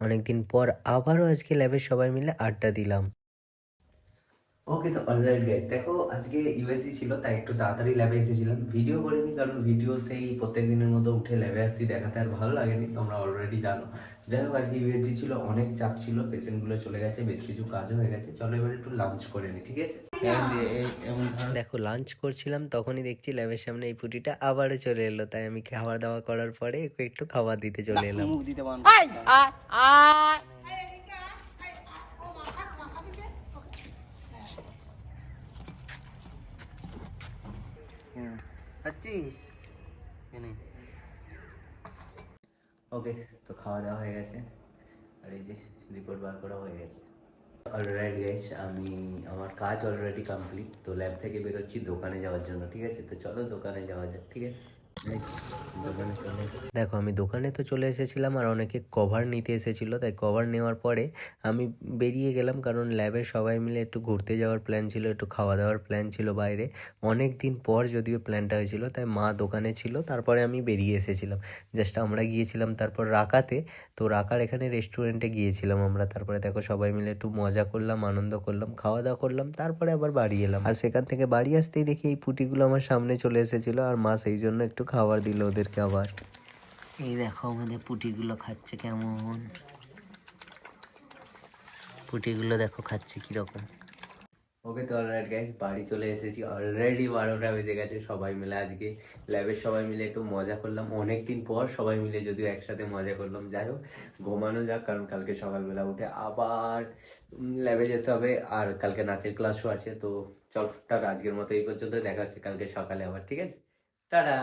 অনেকদিন পর আবারও আজকে ল্যাবে সবাই মিলে আড্ডা দিলাম। ওকে তো অলরাইট গাইস দেখো আজকে ইউএসসি ছিল তাই একটু তাড়াতাড়ি ল্যাবে এসেছিলাম। ভিডিও করিনি কারণ ভিডিও সেই প্রত্যেক দিনের মতো উঠে ল্যাবে আসছি দেখাতে আর ভালো লাগেনি তোমরা অলরেডি জানো। যাই হোক আজকে ইউএসসি ছিল অনেক চাপ ছিল পেশেন্টগুলো চলে গেছে বেশ কিছু কাজও হয়ে গেছে। চলো এবার একটু লাঞ্চ করে নি ঠিক আছে? দেখো লাঞ্চ করছিলাম তখনই দেখছি ল্যাবের সামনে এই পুটিটা আবারও চলে এলো। তাই আমি খাওয়া দাওয়া করার পরে একটু খাবার দিতে চলে এলাম। ওকে, তো খাওয়া দাওয়া হয়ে গেছে। আর এই যে রিপোর্ট বার করা হয়ে গেছে। অলরাইট গাইস আমি, আমার কাজ অলরেডি কমপ্লিট তো ল্যাব থেকে বেরোচ্ছি দোকানে যাওয়ার জন্য, ঠিক আছে? তো চলো দোকানে যাওয়া যাক, ঠিক আছে? দেখো, আমি দোকানে তো চলে এসেছিলাম আর অনেকে কভার নিতে এসেছিল। তাই কভার নেওয়ার পরে আমি বেরিয়ে গেলাম কারণ ল্যাবে সবাই মিলে একটু ঘুরতে যাওয়ার প্ল্যান ছিল, একটু খাওয়া দাওয়ার প্ল্যান ছিল বাইরে। অনেক দিন পর যদিও প্ল্যানটা হয়েছিল, তাই মা দোকানে ছিল, তারপরে আমি বেরিয়ে এসেছিলাম। জাস্ট আমরা গিয়েছিলাম তারপর রাকাতে, তো রাকার এখানে রেস্টুরেন্টে গিয়েছিলাম আমরা। তারপরে দেখো, সবাই মিলে একটু মজা করলাম, আনন্দ করলাম, খাওয়া দাওয়া করলাম, তারপরে আবার বাড়ি এলাম। আর সেখান থেকে বাড়ি আসতেই দেখি এই পুটিগুলো আমার সামনে চলে এসেছিল আর মা সেই জন্য একটু খাবার দিল ওদেরকে আবার। এই দেখো আমাদের পুটিগুলো খাচ্ছে কেমন। পুটিগুলো দেখো খাচ্ছে কীরকম। ওকে তো অলরাইট গাইস বাড়ি চলে এসেছি। অলরেডি বারোটা বেজে গেছে সবাই মিলে আজকে। ল্যাবের সবাই মিলে একটু মজা করলাম। অনেক দিন পর সবাই মিলে যদিও একসাথে মজা করলাম। যাই হোক ঘুমানো যাক কারণ কালকে সকালবেলা উঠে আবার ল্যাবে যেতে হবে। আর কালকে নাচের ক্লাসও আছে তো চল টাটা। আজকের মতো এই পর্যন্ত দেখা হচ্ছে কালকে সকালে আবার ঠিক আছে? টাটা